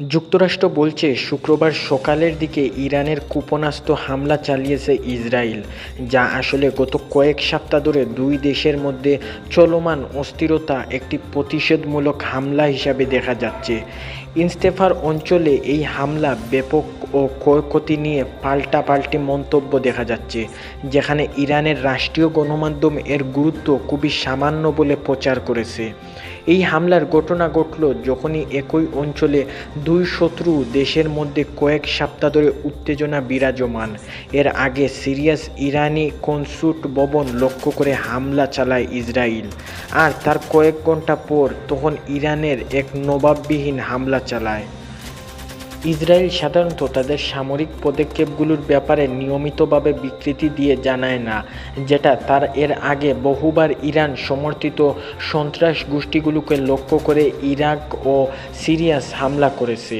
যুক্তরাষ্ট্র বলছে শুক্রবার সকালের দিকে ইরানের কুপনাস্ত হামলা চালিয়েছে ইসরায়েল, যা আসলে গত কয়েক সপ্তাহ ধরে দুই দেশের মধ্যে চলমান অস্থিরতা একটি প্রতিষেধমূলক হামলা হিসাবে দেখা যাচ্ছে। ইনস্তেফার অঞ্চলে এই হামলা ব্যাপক ও ক্ষয়ক্ষতি নিয়ে পাল্টাপাল্টি মন্তব্য দেখা যাচ্ছে, যেখানে ইরানের রাষ্ট্রীয় গণমাধ্যম এর গুরুত্ব খুবই সামান্য বলে প্রচার করেছে। এই হামলার ঘটনা ঘটল যখনই একই অঞ্চলে দুই শত্রু দেশের মধ্যে কয়েক সপ্তাহ ধরে উত্তেজনা বিরাজমান। এর আগে সিরিয়াস ইরানি কনসুট ভবন লক্ষ্য করে হামলা চালায় ইসরায়েল আর তার কয়েক ঘণ্টা পর তখন ইরানের এক নবাববিহীন হামলা চালায়। ইসরায়েল সাধারণত তাদের সামরিক পদক্ষেপগুলোর ব্যাপারে নিয়মিতভাবে বিকৃতি দিয়ে জানায় না, যেটা তার এর আগে বহুবার ইরান সমর্থিত সন্ত্রাস গোষ্ঠীগুলোকে লক্ষ্য করে ইরাক ও সিরিয়াস হামলা করেছে।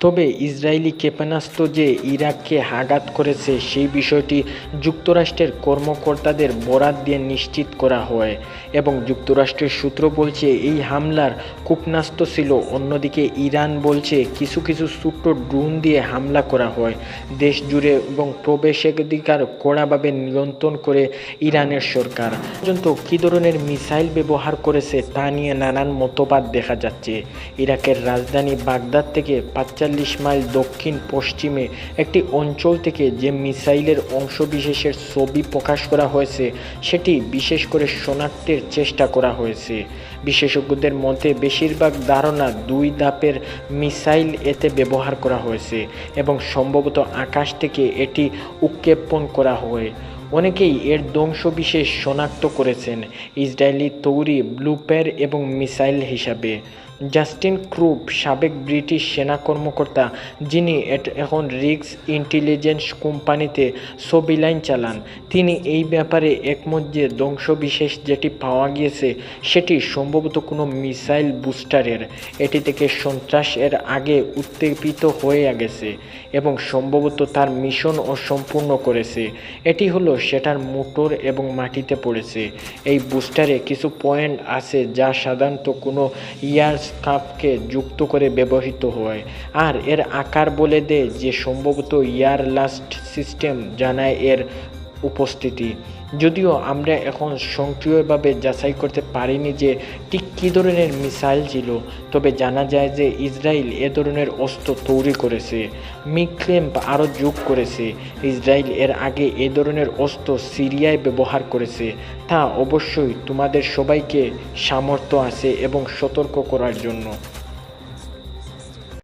তবে ইসরায়েলি ক্ষেপণাস্ত্র যে ইরাককে আঘাত করেছে, সেই বিষয়টি যুক্তরাষ্ট্রের কর্মকর্তাদের বরাত দিয়ে নিশ্চিত করা হয় এবং যুক্তরাষ্ট্রের সূত্র বলছে, এই হামলার ক্ষেপণাস্ত্র ছিল। অন্যদিকে ইরান বলছে, কিছু কিছু ছোট্ট ড্রোন দিয়ে হামলা করা হয়। দেশ জুড়ে এবং প্রবেশাধিকার কড়াভাবে নিয়ন্ত্রণ করে ইরানের সরকার। পর্যন্ত কী ধরনের মিসাইল ব্যবহার করেছে তা নিয়ে নানান মতবাদ দেখা যাচ্ছে। ইরাকের রাজধানী বাগদাদ থেকে পাঁচচল্লিশ মাইল দক্ষিণ পশ্চিমে একটি অঞ্চল থেকে যে মিসাইলের অংশবিশেষের ছবি প্রকাশ করা হয়েছে, সেটি বিশেষ করে শনাক্তের চেষ্টা করা হয়েছে। বিশেষজ্ঞদের মতে, বেশিরভাগ ধারণা দুই ধাপের মিসাইল এতে ব্যবহার করা হয়েছে এবং সম্ভবত আকাশ থেকে এটি উৎক্ষেপণ করা হয়। অনেকেই এর ধ্বংসবিশেষ শনাক্ত করেছেন, ইসরায়েলি তৈরি ব্লুপের এবং মিসাইল হিসাবে। জাস্টিন ক্রুপ, সাবেক ব্রিটিশ সেনা কর্মকর্তা, যিনি এখন রিক্স ইন্টেলিজেন্স কোম্পানিতে ছবি লাইন চালান। তিনি এই ব্যাপারে একমত যে ধ্বংসবিশেষ যেটি পাওয়া গিয়েছে, সেটি সম্ভবত কোনো মিসাইল বুস্টারের। এটি থেকে সন্ত্রাস এর আগে উত্তেপিত হয়ে গেছে এবং সম্ভবত তার মিশন অসম্পূর্ণ করেছে। এটি হলো সেটার মোটর এবং মাটিতে পড়েছে। এই বুস্টারে কিছু পয়েন্ট আছে যা সাধারণত কোনো ইয়ার কাপকে যুক্ত করে ব্যবহৃত হয়। আর এর আকার বলে দেয় যে, সম্ভবত ইয়ার লাস্ট সিস্টেম জানায় এর উপস্থিতি। যদিও আমরা এখন সক্রিয়ভাবে যাচাই করতে পারিনি যে ঠিক কী ধরনের মিসাইল ছিল, তবে জানা যায় যে ইসরায়েল এ ধরনের অস্ত্র তৈরি করেছে মিক্লেম্প আরও যোগ করেছে। ইসরায়েল এর আগে এ ধরনের অস্ত্র সিরিয়ায় ব্যবহার করেছে, তা অবশ্যই তোমাদের সবাইকে সামর্থ্য আছে এবং সতর্ক করার জন্য।